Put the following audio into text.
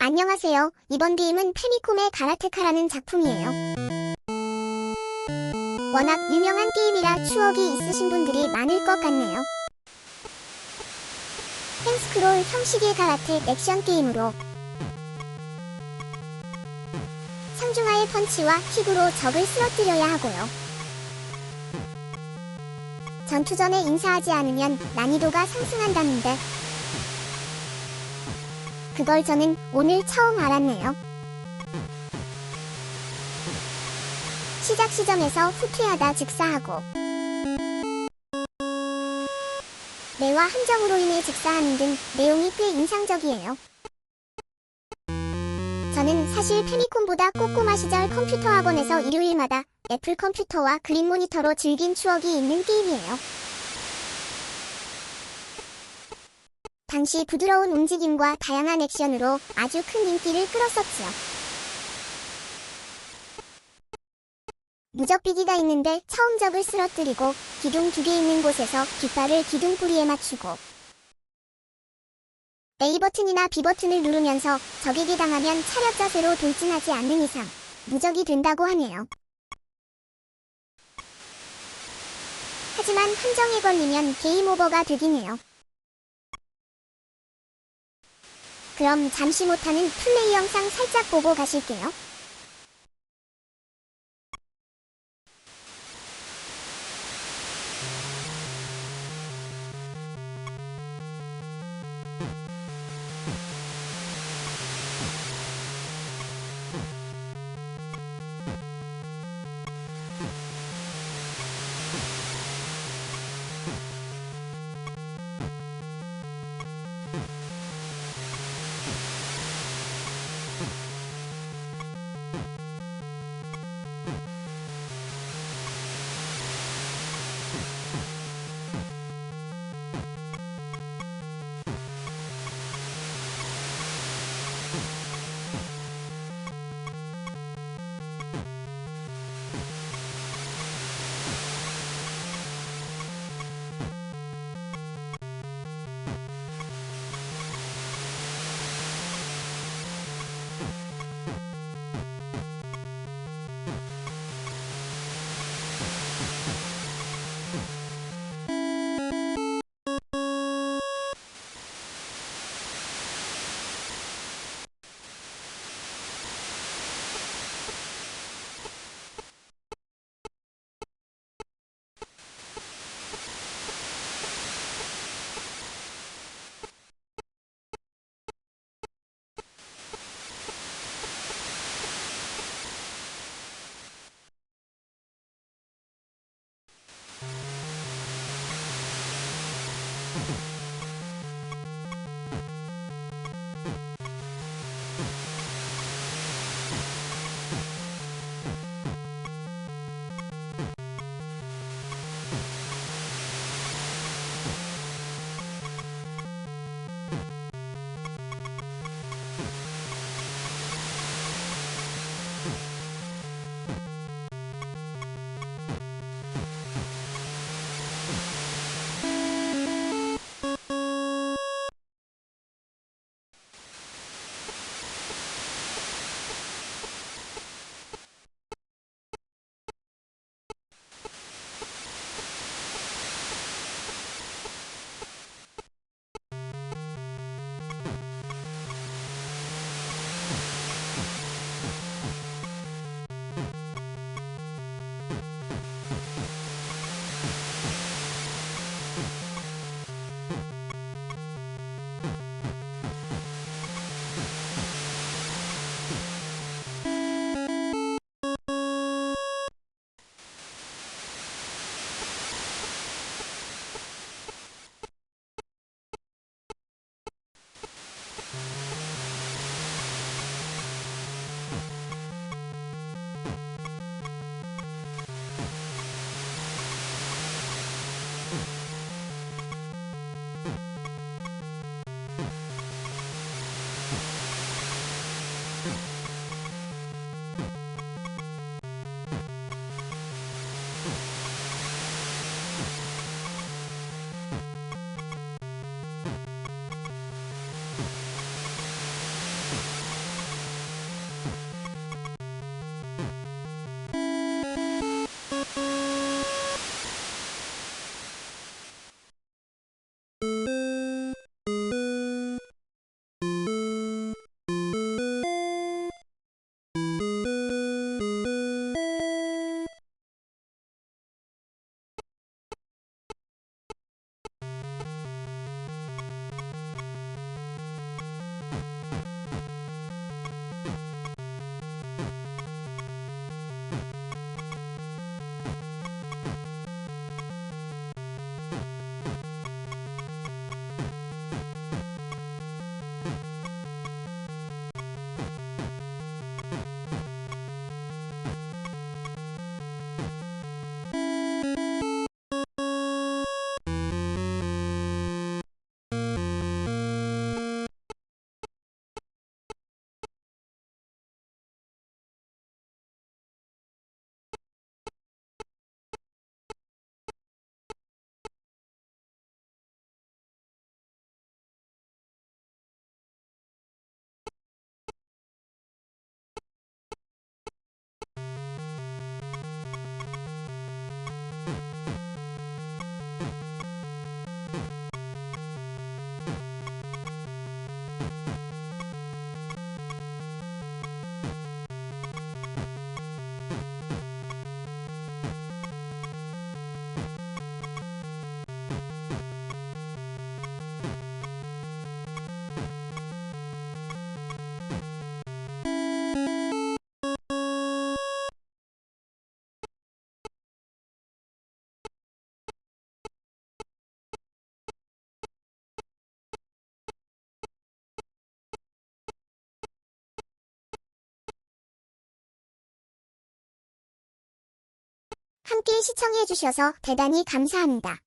안녕하세요. 이번 게임은 페미콤의 가라테카라는 작품이에요. 워낙 유명한 게임이라 추억이 있으신 분들이 많을 것 같네요. 펜스크롤 형식의 가라테 액션 게임으로 상중하의 펀치와 킥으로 적을 쓰러뜨려야 하고요. 전투 전에 인사하지 않으면 난이도가 상승한다는데 그걸 저는 오늘 처음 알았네요. 시작 시점에서 후퇴하다 즉사하고 매와 함정으로 인해 즉사하는 등 내용이 꽤 인상적이에요. 저는 사실 페미콤보다 꼬꼬마 시절 컴퓨터 학원에서 일요일마다 애플 컴퓨터와 그린 모니터로 즐긴 추억이 있는 게임이에요. 당시 부드러운 움직임과 다양한 액션으로 아주 큰 인기를 끌었었지요. 무적비기가 있는데 처음 적을 쓰러뜨리고 기둥 두 개 있는 곳에서 깃발을 기둥 뿌리에 맞추고 A 버튼이나 B 버튼을 누르면서 적에게 당하면 차렷 자세로 돌진하지 않는 이상 무적이 된다고 하네요. 하지만 함정에 걸리면 게임 오버가 되긴 해요. 그럼 잠시 못하는 플레이 영상 살짝 보고 가실게요. Bye. 함께 시청해주셔서 대단히 감사합니다.